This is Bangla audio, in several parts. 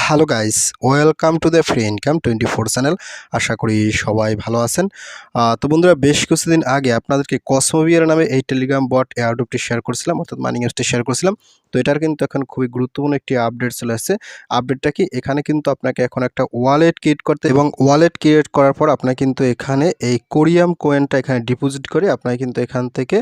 Hello guys welcome to the free income twenty four channel আশা করি সবাই ভালো আছেন। তো বন্ধুরা, বেশ কিছুদিন আগে আপনাদেরকে কসমোভিয়ার নামে এই টেলিগ্রাম বট এয়ারডুপটি শেয়ার করেছিলাম, অর্থাৎ মানি নিউজটি শেয়ার করেছিলাম। তো এটার কিন্তু এখন খুবই গুরুত্বপূর্ণ একটি আপডেট চলে আসছে। আপডেটটা কি? এখানে কিন্তু আপনাকে এখন একটা ওয়ালেট ক্রিয়েট করতে এবং ওয়ালেট ক্রিয়েট করার পর আপনার কিন্তু এখানে এই কোরিয়াম কোয়েনটা এখানে ডিপোজিট করে আপনাকে কিন্তু এখান থেকে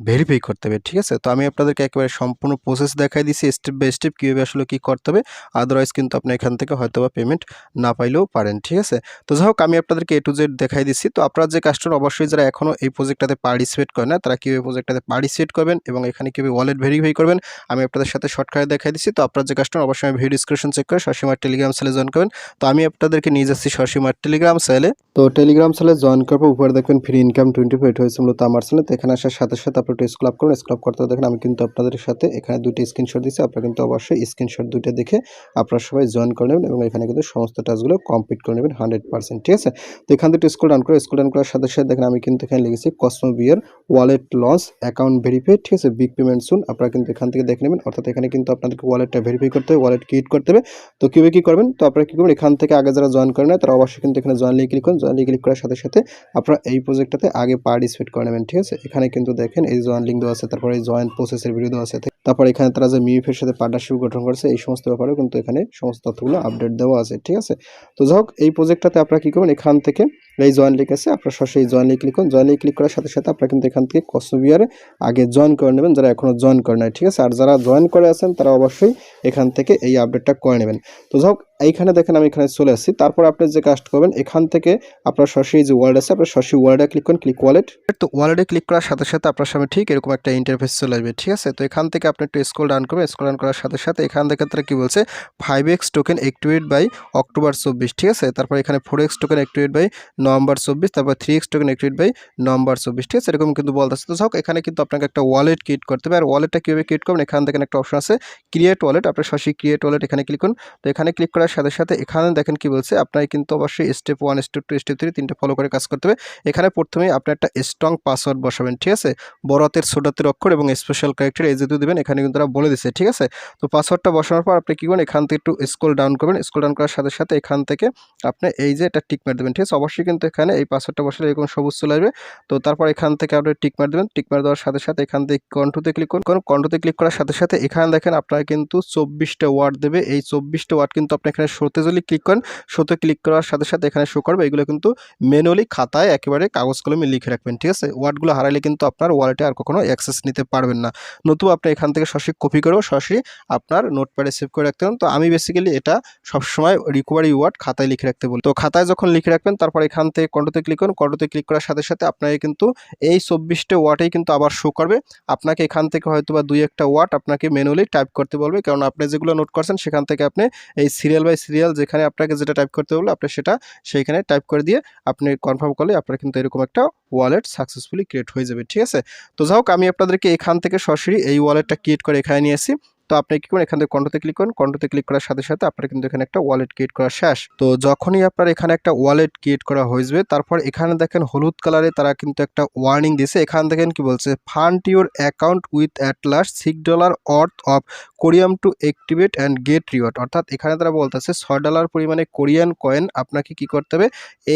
ভেরিফাই করতে হবে, ঠিক আছে? তো আমি আপনাদেরকে একেবারে সম্পূর্ণ প্রসেস দেখাই দিচ্ছি স্টেপ বাই স্টেপ কীভাবে আসলে কী করতে হবে। আদারওয়াইজ কিন্তু আপনি এখান থেকে হয়তো বা পেমেন্ট না পাইলেও পারেন, ঠিক আছে? তো যাই হোক, আমি আপনাদেরকে এ টু জেড দেখাই দিচ্ছি তো আপনারা যে কাস্টমার অবশ্যই যারা এখনও এই প্রজেক্টটাতে পার্টিসিপেট করে না, তারা কীভাবে প্রজেক্টটাতে পার্টিসিপেট করবেন এবং এখানে কীভাবে ওয়ালেট ভেরিফাই করবেন, আমি আপনাদের সাথে শর্টকাটে দেখাই দিচ্ছি তো আপনার যে কাস্টমার অবশ্যই ভিডিও ডিসক্রিপশন চেক করে সসীমার টেলিগ্রাম সেলে জয়েন করবেন। তো আমি আপনাদেরকে নিয়ে যাচ্ছি সসীমার টেলিগ্রাম সেলে তো টেলিগ্রাম সেলে জয়েন করব উপরে দেখবেন ফ্রি ইনকাম টোয়েন্টি ফাইভ হয়েছে মূলত আমার চ্যানেল তো এখানে আসার সাথে সাথে আপনি একটু স্ক্লাব করুন স্ক্লাব করতে দেখেন আমি কিন্তু আপনাদের সাথে এখানে দুটি স্ক্রিনশট দিচ্ছি আপনারা কিন্তু অবশ্যই স্ক্রিনশট দুইটা দেখে আপনারা সবাই জয়েন করে নেবেন এবং এখানে কিন্তু সমস্ত টাস্কগুলো কমপ্লিট করে নেবেন হান্ড্রেড পার্সেন্ট ঠিক আছে? তো এখান থেকে স্কুল ডাউন করে স্কুল ডাউন করার সাথে সাথে দেখেন আমি কিন্তু এখানে লিখেছি Cosmo Bear wallet launch account verify ঠিক আছে? বিগ পেমেন্ট সুন আপনারা কিন্তু এখান থেকে দেখে নেবেন। অর্থাৎ এখানে কিন্তু আপনাদেরকে ওয়ালেটটা ভেরিফাই করতে হবে ওয়ালেট ক্রিয়েট করতে হবে। তো কীভাবে কী করবেন? তো আপনারা কী করবেন? এখান থেকে আগে যারা জয়েন করে না তারা অবশ্যই কিন্তু এখানে জয়েন লিঙ্ক ক্লিক করুন। জয়েন লিঙ্ক ক্লিক করার সাথে সাথে আপনারা এই প্রজেক্টটাতে আগে পার্টিসিপেট করে নেবেন, ঠিক আছে? এখানে কিন্তু দেখেন জয়েন লিঙ্ক দেওয়া আছে, তারপরে এই জয়েন্ট প্রসেসের ভিডিও দেওয়া আছে। তারপর এখানে তারা যে মিউফের সাথে পার্টনারশিপ গঠন করেছে, এই সমস্ত ব্যাপারেও কিন্তু এখানে সমস্ত তথ্যগুলো আপডেট দেওয়া আছে, ঠিক আছে? তো যাই হোক, এই প্রজেক্টটাতে আপনারা কী করবেন? এখান থেকে এই জয়েন লিঙ্ক আছে, আপনার সরাসরি জয়েন ক্লিক করুন। জয়েন লিঙ্ক ক্লিক করার সাথে সাথে আপনারা কিন্তু এখান থেকে কসবিয়ারে আগে জয়েন করে নেবেন, যারা এখনও জয়েন করে নাই, ঠিক আছে? আর যারা জয়েন করে আছেন, তারা অবশ্যই এখান থেকে এই আপডেটটা করে নেবেন। তো যাই হোক, এইখানে দেখেন আমি এখানে চলে আসছি। তারপর আপনি যে কাজটা করবেন, এখান থেকে আপনার সরাসরি যে ওয়ার্ড আছে, আপনার সরাসরি ওয়ার্ডে ক্লিক করুন ক্লিক ওয়ালেট তো ওয়ালেটে ক্লিক করার সাথে সাথে আপনার সামনে ঠিক এরকম একটা ইন্টারফেস চলে আসবে, ঠিক আছে? তো এখান থেকে আপনি একটু স্ক্রল ডাউন করবেন স্ক্রল ডাউন করার সাথে সাথে এখান থেকে তারা কী বলছে? Five X token activate by October চব্বিশ, ঠিক আছে? তারপর এখানে four X token activate by November চব্বিশ, তারপর three X token activate by number চব্বিশ, ঠিক আছে? এরকম কিন্তু বলতেছে। তো যাক এখানে কিন্তু আপনাকে একটা ওয়ালেট ক্রিয়েট করতে হবে। আর ওয়ালেটটা কীভাবে ক্রিয়েট করবেন? এখান থেকে একটা অপশন আছে ক্রিয়েট ওয়ালেট আপনার সরাসরি ক্রিয়েট ওয়ালেট এখানে ক্লিক করুন। তো এখানে ক্লিক করার সাথে সাথে এখানে দেখেন কি বলছে আপনাকে কিন্তু অবশ্যই step one step two step three তিনটে ফলো করে কাজ করতে হবে। এখানে প্রথমেই আপনি একটা স্ট্রং পাসওয়ার্ড বসাবেন, ঠিক আছে? বড় হাতের, ছোট হাতের অক্ষর এবং স্পেশাল ক্যারেক্টার এই যেহেতু দেবেন, এখানে কিন্তু তারা বলে দিচ্ছে ঠিক আছে? তো পাসওয়ার্ডটা বসানোর পর আপনি কী করবেন? এখান থেকে একটু স্ক্রল ডাউন করবেন। স্ক্রল ডাউন করার সাথে সাথে এখান থেকে আপনি এই যে এটা টিক মার দেবেন, ঠিক আছে? অবশ্যই কিন্তু এখানে এই পাসওয়ার্ডটা বসালে এরকম সবুজ চলে আসবে। তো তারপর এখান থেকে আপনি টিক মার দেবেন। টিক মার দেওয়ার সাথে সাথে এখান থেকে কন্ট্রোতে ক্লিক করুন। কন্ট্রোতে ক্লিক করার সাথে সাথে এখানে দেখেন আপনার কিন্তু চব্বিশটা ওয়ার্ড দেবে। এই চব্বিশটা ওয়ার্ড কিন্তু আপনি এখানে শোতে যদি ক্লিক করেন, শোতে ক্লিক করার সাথে সাথে এখানে শো করবে। এগুলো কিন্তু ম্যানুয়ালি খাতায় একেবারে কাগজ কলমে লিখে রাখবেন, ঠিক আছে? ওয়ার্ডগুলো হারাইলে কিন্তু আপনার ওয়ালেটে আর কখনো অ্যাক্সেস নিতে পারবেন না। নতুবা আপনি এখান থেকে সরাসরি কপি করেও সরাসরি আপনার নোটপ্যাডে সেভ করে রাখতে পারেন। তো আমি বেসিক্যালি এটা সবসময় রিকভারি ওয়ার্ড খাতায় লিখে রাখতে বলি। তো খাতায় যখন লিখে রাখবেন, তারপর এখান থেকে কন্ট্রোতে ক্লিক করুন কন্ট্রোতে ক্লিক করার সাথে সাথে আপনাকে কিন্তু এই চব্বিশটা ওয়ার্ডেই কিন্তু আবার শো করবে। আপনাকে এখান থেকে হয়তো বা দুই একটা ওয়ার্ড আপনাকে ম্যানুয়ালি টাইপ করতে বলবে। কারণ আপনি যেগুলো নোট করছেন, সেখান থেকে আপনি এই সিরিয়াল বাই সিরিয়াল যেখানে আপনাকে যেটা টাইপ করতে বলবে, আপনি সেটা সেইখানে টাইপ করে দিয়ে আপনি কনফার্ম করলে আপনার কিন্তু এরকম একটা ওয়ালেট সাকসেসফুলি ক্রিয়েট হয়ে যাবে, ঠিক আছে? তো যাই হোক, আমি আপনাদেরকে এখান থেকে সরাসরি এই ওয়ালেটটা ক্রিয়েট করে এখানে নিয়ে আসি। তো আপনি কি করুন এখান থেকে কন্টোতে ক্লিক করুন। কন্টোতে ক্লিক করার সাথে সাথে আপনার কিন্তু এখানে একটা ওয়ালেট ক্রিয়েট করা শেষ। তো যখনই আপনার এখানে একটা ওয়ালেট ক্রিয়েট করা হয়ে যাবে তারপর এখানে দেখেন হলুদ কালারে তারা কিন্তু একটা ওয়ার্নিং দিছে এখান দেখেন কি বলছে fund your account with at least six dollar worth of Coreum to activate and get reward অর্থাৎ এখানে তারা বলতেছে, ছয় ডলার পরিমাণে কোরিয়ান কয়েন আপনাকে কি করতে হবে?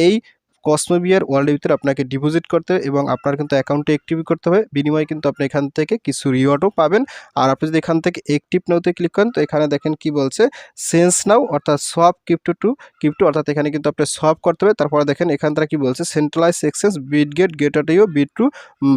এই কসমোবিয়ার ওয়ার্ল্ডের ভিতরে আপনাকে ডিপোজিট করতে হবে এবং আপনার কিন্তু অ্যাকাউন্টে অ্যাক্টিভ করতে হবে। বিনিময়ে কিন্তু আপনি এখান থেকে কিছু রিওয়ার্ডও পাবেন। আর আপনি যদি এখান থেকে অ্যাক্টিভ নাওতে ক্লিক করেন, তো এখানে দেখেন কি বলছে? সেন্স নাও অর্থাৎ সোয়াপ ক্রিপ্টো টু ক্রিপ্টো অর্থাৎ এখানে কিন্তু আপনি সোয়াপ করতে হবে। তারপরে দেখেন এখান থেকে কি বলছে? Centralise exchange Bitget Gate io bit to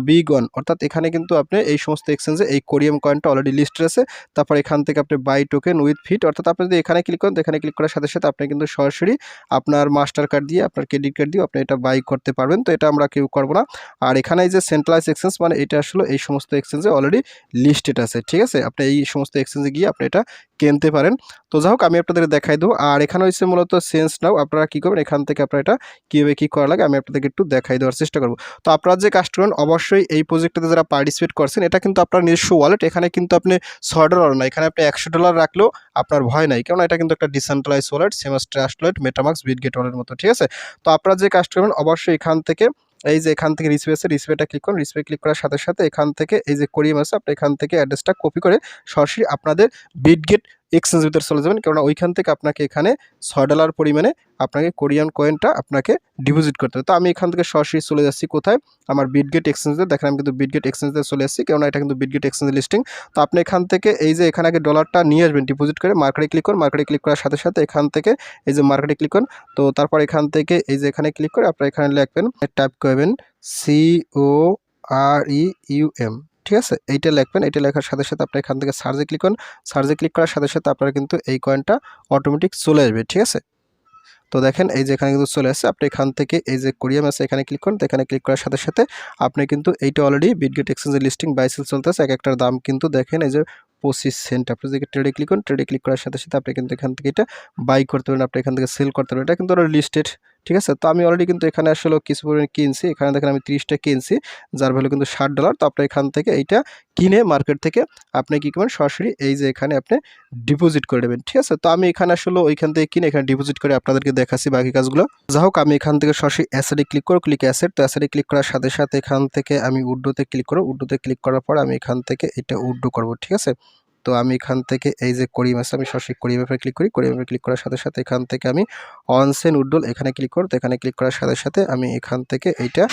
big one অর্থাৎ এখানে কিন্তু আপনি এই সমস্ত এক্সচেঞ্জে এই কোরিয়াম কয়েনটা অলরেডি লিস্টেড আছে। তারপর এখান থেকে আপনি বাই টোকেন উইথ ফিট অর্থাৎ আপনি যদি এখানে ক্লিক করেন, তো এখানে ক্লিক করার সাথে সাথে আপনি কিন্তু সরাসরি আপনার মাস্টার কার্ড দিয়ে, আপনার ক্রেডিট কার্ড দিয়ে আপনি এটা বাই করতে পারবেন, তো এটা আমরা কেউ করব না। আর এখানে এই যে সেন্ট্রালাইজ এক্সচেঞ্জ মানে এটা আসলে এই সমস্ত এক্সচেঞ্জে অলরেডি লিস্টেড আছে, ঠিক আছে? আপনি এই সমস্ত এক্সচেঞ্জে গিয়ে আপনি এটা কিনতে পারেন। তো যাই হোক, আমি আপনাদের দেখাই দেবো। আর এখানে হচ্ছে মূলত সেন্স নাও আপনারা কী করবেন? এখান থেকে আপনারা এটা কীভাবে কী করা লাগে, আমি আপনাদেরকে একটু দেখাই দেওয়ার চেষ্টা করব। তো আপনারা যে কাজটা করেন অবশ্যই এই প্রজেক্টটাতে যারা পার্টিসিপেট করছেন, এটা কিন্তু আপনার নিজস্ব ওয়ালেট এখানে কিন্তু আপনি ছয় ডলার না এখানে আপনি একশো ডলার রাখলেও আপনার ভয় নাই। কারণ এটা কিন্তু একটা decentralise wallet same as Trust wallet MetaMask Bitget ওয়ালের মতো, ঠিক আছে? তো আপনারা যে কাজটা করবেন, অবশ্যই এখান থেকে এই যে এখান থেকে রিসিপে আছে রিসিপেটা ক্লিক করুন। রিসিপে ক্লিক করার সাথে সাথে এখান থেকে এই যে কোরিয়াম আছে আপনি এখান থেকে অ্যাড্রেসটা কপি করে সরাসরি আপনাদের বিটগেট এক্সচেঞ্জ ভিতরে চলে যাবেন, কেননা ওইখান থেকে আপনাকে এখানে ছয় ডলার পরিমাণে আপনাকে কোরিয়ান কয়েনটা আপনাকে ডিপোজিট করতে হবে। তো আমি এখান থেকে সরাসরি চলে যাচ্ছি কোথায়? আমার বিটগেট এক্সচেঞ্জে দেখেন আমি কিন্তু বিটগেট এক্সচেঞ্জে চলে আসছি কেননা এটা কিন্তু বিটগেট এক্সচেঞ্জ লিস্টিং তো আপনি এখান থেকে এই যে এখানে আগে ডলারটা নিয়ে আসবেন ডিপোজিট করে মার্কেটে ক্লিক করুন মার্কেটে ক্লিক করার সাথে সাথে এখান থেকে এই যে মার্কেটে ক্লিক করুন, তো তারপর এখান থেকে এই যে এখানে ক্লিক করে আপনারা এখানে লিখবেন টাইপ করবেন C O R E U M ঠিক আছে? এইটা লিখবেন, এইটা লেখার সাথে সাথে আপনি এখান থেকে সার্চে ক্লিক করুন। সার্চে ক্লিক করার সাথে সাথে আপনার কিন্তু এই কয়েনটা অটোমেটিক চলে আসবে, ঠিক আছে? তো দেখেন, এই যে এখানে কিন্তু চলে আসছে। আপনি এখান থেকে এই যে কোরিয়াম আছে এখানে ক্লিক করুন, তো এখানে ক্লিক করার সাথে সাথে আপনি কিন্তু এইটা অলরেডি বিটগেট এক্সচেঞ্জের লিস্টিং বাইসেল চলতেছে। এক একটার দাম কিন্তু দেখেন, এই যে পঁচিশ সেন্ট আপনি যদি ট্রেডে ক্লিক করুন ট্রেডে ক্লিক করার সাথে সাথে আপনি কিন্তু এখান থেকে এটা বাই করতে পারেন আপনি এখান থেকে সেল করতে পারেন এটা কিন্তু লিস্টেড ঠিক আছে? তো আমি অলরেডি কিন্তু এখানে আসলে কিছু পরিমাণে কিনছি। এখানে দেখেন আমি তিরিশটা কিনছি, যার ভ্যালু কিন্তু ষাট ডলার তো আপনি এখান থেকে এইটা কিনে মার্কেট থেকে আপনি কী করবেন? সরাসরি এই যে এখানে আপনি ডিপোজিট করে নেবেন। ঠিক আছে? তো আমি এখানে আসলে ওইখান থেকে কিনে এখানে ডিপোজিট করে আপনাদেরকে দেখাচ্ছি বাকি কাজগুলো। যা হোক, আমি এখান থেকে সরাসরি অ্যাসেডে ক্লিক করো ক্লিক অ্যাসেড তো অ্যাসেডে ক্লিক করার সাথে সাথে এখান থেকে আমি উড্ডোতে ক্লিক করো উড্ডোতে ক্লিক করার পর আমি এখান থেকে এটা উড্ডো করব। ঠিক আছে? তো আমি এখান থেকে এই যে করিম আছে আমি সরাসরি করিম অ্যাপে ক্লিক করি করিম অ্যাপে ক্লিক করার সাথে সাথে এখান থেকে আমি অনসেন উড্ডোল এখানে ক্লিক করো তো এখানে ক্লিক করার সাথে সাথে আমি এখান থেকে এইটা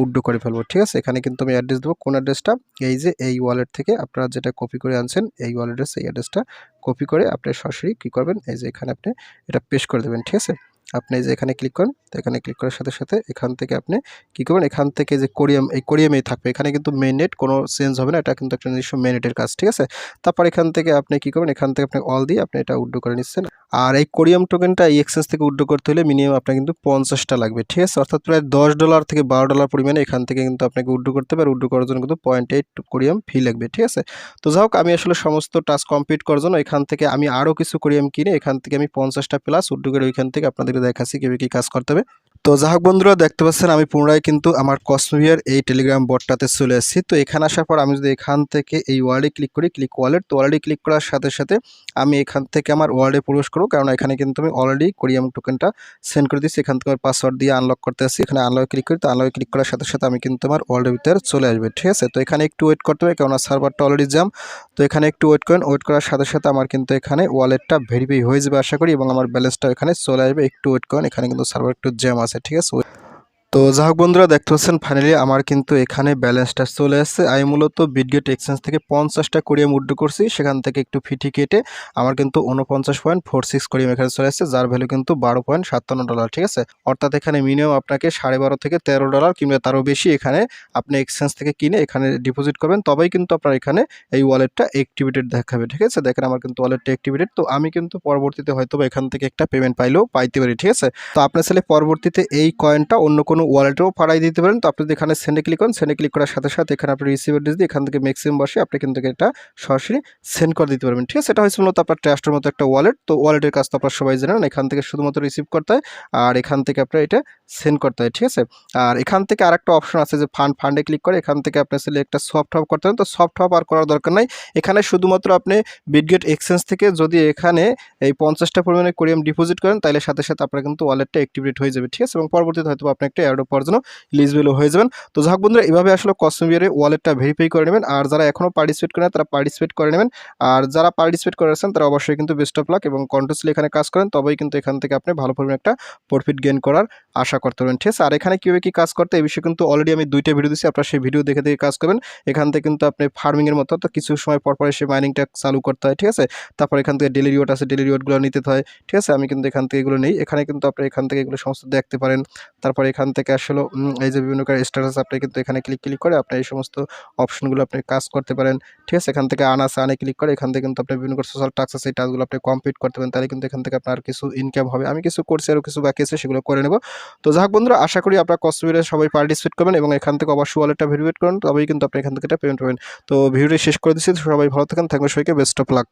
উড্ডো করে ফেলব, ঠিক আছে? এখানে কিন্তু আমি অ্যাড্রেস দেবো, কোন অ্যাড্রেসটা এই যে এই ওয়ালেট থেকে আপনারা যেটা কপি করে আনছেন, এই ওয়ালেট অ্যাড্রেস এই অ্যাড্রেসটা কপি করে আপনি সরাসরি কী করবেন? এই যে এখানে আপনি এটা পেশ করে দেবেন, ঠিক আছে? আপনি যে এখানে ক্লিক করেন, তো এখানে ক্লিক করার সাথে সাথে এখান থেকে আপনি কী করবেন? এখান থেকে যে কোরিয়াম, এই কোরিয়ামেই থাকবে। এখানে কিন্তু মেনেট কোনো চেঞ্জ হবে না, এটা কিন্তু একটা নিজস্ব মেনেটের কাজ, ঠিক আছে? তারপর এখান থেকে আপনি কী করবেন? এখান থেকে আপনি অল দিয়ে আপনি এটা উড্ডু করে নিচ্ছেন। আর এই কোরিয়াম টোকেনটা এই এক্সচেঞ্জ থেকে উড্ডো করতে হলে মিনিমাম আপনার কিন্তু পঞ্চাশটা লাগবে, ঠিক আছে? অর্থাৎ প্রায় দশ ডলার থেকে বারো ডলার পরিমাণে এখান থেকে কিন্তু আপনাকে উড্ডো করতে হবে, আর উড্ডো করার জন্য কিন্তু পয়েন্ট এইট কোরিয়াম ফি লাগবে, ঠিক আছে? তো যাই হোক, আমি আসলে সমস্ত টাস্ক কমপ্লিট করার জন্য এখান থেকে আমি আরও কিছু কোরিয়াম কিনে এখান থেকে আমি পঞ্চাশটা প্লাস উড্ডো করে ওইখান থেকে আপনাদেরকে দেখাচ্ছি কীভাবে কী কাজ করতে হবে। তো যাই হোক বন্ধুরা, দেখতে পাচ্ছেন আমি পুনরায় কিন্তু আমার কসমোভিয়ার এই টেলিগ্রাম বটটাতে চলে এসেছি। তো এখানে আসার পর আমি যদি এখান থেকে এই ওয়ার্ডে ক্লিক করি ক্লিক ওয়ালেট তো ওয়ার্ডে ক্লিক করার সাথে সাথে আমি এখান থেকে আমার ওয়ার্ডে প্রবেশ করব। কারণ এখানে কিন্তু আমি অলরেডি কোরিয়াম টোকেনটা সেন্ড করে দিচ্ছি এখান থেকে আমার পাসওয়ার্ড দিয়ে আনলক করতে আসছি। এখানে আনলক ক্লিক করি, তো আনলক ক্লিক করার সাথে সাথে আমি কিন্তু আমার ওয়ার্ল্ডের ভিতরে চলে আসবে। ঠিক আছে? তো এখানে একটু ওয়েট করতে হবে, কেননা সার্ভারটা অলরেডি জ্যাম তো এখানে একটু ওয়েট করেন ওয়েট করার সাথে সাথে আমার কিন্তু এখানে ওয়ালেটটা ভেরিফাই হয়ে যাবে আশা করি, এবং আমার ব্যালেন্সটা এখানে চলে আসবে। একটু ওয়েট করেন, এখানে কিন্তু সার্ভার একটু জ্যাম আছে। ঠিক আছে? তো যাই হোক বন্ধুরা, দেখতে পাচ্ছেন ফাইনালি আমার কিন্তু এখানে ব্যালেন্সটা চলে আসছে। আমি মূলত বিটগেট এক্সচেঞ্জ থেকে পঞ্চাশটা কোরিয়াম উড্ডো করছি। সেখান থেকে একটু ফিটি কেটে আমার কিন্তু উনপঞ্চাশ পয়েন্ট ফোর সিক্স কোরিয়াম এখানে চলে আসছে, যার ভ্যালু কিন্তু বারো পয়েন্ট সাতান্ন ডলার, ঠিক আছে? অর্থাৎ এখানে মিনিমাম আপনাকে সাড়ে বারো থেকে তেরো ডলার কিংবা তারও বেশি এখানে আপনি এক্সচেঞ্জ থেকে কিনে এখানে ডিপোজিট করবেন। তবেই কিন্তু আপনার এখানে এই ওয়ালেটটা অ্যাক্টিভেটেড দেখাবে, ঠিক আছে? দেখেন আমার কিন্তু ওয়ালেটটা অ্যাক্টিভেটেড তো আমি কিন্তু পরবর্তীতে হয়তো এখান থেকে একটা পেমেন্ট পাইলেও পাইতে পারি, ঠিক আছে? তো আপনার ছেলে পরবর্তীতে এই কয়েনটা অন্য কোনো ওয়ালেটেও পাঠাই দিতে পারেন। তো আপনি যদি এখানে সেন্ডে ক্লিক করেন সেন্ডে ক্লিক করার সাথে সাথে এখানে আপনি রিসিভ অ্যাড্রেস দিয়ে এখান থেকে ম্যাক্সিমাম বসে আপনি কিন্তু এটা সরাসরি সেন্ড করে দিতে পারবেন। ঠিক আছে? এটা হচ্ছে মূলত আপনার ট্রাস্টের মতো একটা ওয়ালেট তো ওয়ালেটের কাজ তো আপনার সবাই জানেন, এখান থেকে শুধুমাত্র রিসিভ করতে হয় আর এখান থেকে আপনার এটা সেন্ড করতে হয়। ঠিক আছে? আর এখান থেকে আরেকটা অপশন আছে যে ফান্ড ফান্ডে ক্লিক করে, এখান থেকে আপনি আসলে একটা সফট হপ করতে পারেন। তো সফট হপ আর করার দরকার নাই। এখানে শুধুমাত্র আপনি বিটগেট এক্সচেঞ্জ থেকে যদি এখানে এই পঞ্চাশটা পরিমাণে কোরিয়াম ডিপোজিট করেন তাহলে সাথে সাথে আপনার কিন্তু ওয়ালেটটা অ্যাক্টিভেট হয়ে যাবে। ঠিক আছে? এবং পরবর্তীতে হয়তো আপনি একটা অ্যাডো পাওয়ার জন্য ইলিজিবল হয়ে যাবেন। তো যাক বন্ধুরা, এভাবে আসলে কসমবিয়ারে ওয়ালেটটা ভেরিফাই করে নেবেন। আর যারা এখনও পার্টিসিপেট করেন তারা পার্টিসিপেট করে নেবেন। আর যারা পার্টিসিপেট করেছেন তারা অবশ্যই কিন্তু বেস্ট অফ লাক এবং কন্টিনিউসলি এখানে কাজ করেন। তবেই কিন্তু এখান থেকে আপনি ভালো পরিমাণে একটা প্রফিট গেইন করার আশা করতে পারবেন। ঠিক আছে, আর এখানে কীভাবে কী কাজ করতে এই বিষয়ে কিন্তু অলরেডি আমি দুইটা ভিডিও দিচ্ছি আপনারা সেই ভিডিও দেখে দেখে কাজ করবেন। এখান থেকে কিন্তু আপনি ফার্মিংয়ের মতো, তো কিছু সময় পর পর এসে মাইনিংটা চালু করতে হয়। ঠিক আছে, তারপর এখান থেকে ডেলি রিওয়ার্ড আছে ডেলি রিওয়ার্ডগুলো নিতে হয়। ঠিক আছে, আমি কিন্তু এখান থেকে এগুলো নেই। এখানে কিন্তু আপনি এখান থেকে এগুলো সমস্ত দেখতে পারেন। তারপর এখান থেকে আসলে এই যে বিভিন্ন স্ট্যাটাস আপনি কিন্তু এখানে ক্লিক ক্লিক করে আপনি এই সমস্ত অপশনগুলো আপনি কাজ করতে পারেন। ঠিক আছে? এখান থেকে আনাসে আনে ক্লিক করে এখান থেকে কিন্তু আপনি বিভিন্ন সোশ্যাল টাস্ক আছে এই টাস্কগুলো আপনি কমপ্লিট করতে পারেন। তাহলে কিন্তু এখান থেকে আপনার কিছু ইনকাম হবে। আমি কিছু করছি আরও কিছু বাকি আছে, সেগুলো করে নেব। তো যাই হোক বন্ধুরা, আশা করি আপনার কস্টমিরে সবাই পার্টিসিপেট করবেন এবং এখান থেকে অবশ্যই ওয়ালেটটা ভেরিফাইড করুন, তবেই কিন্তু আপনি এখান থেকে একটা পেমেন্ট পাবেন। তো ভিডিওটি শেষ করে দিচ্ছি। সবাই ভালো থাকেন থাকবে সবাইকে বেস্ট অফ লাক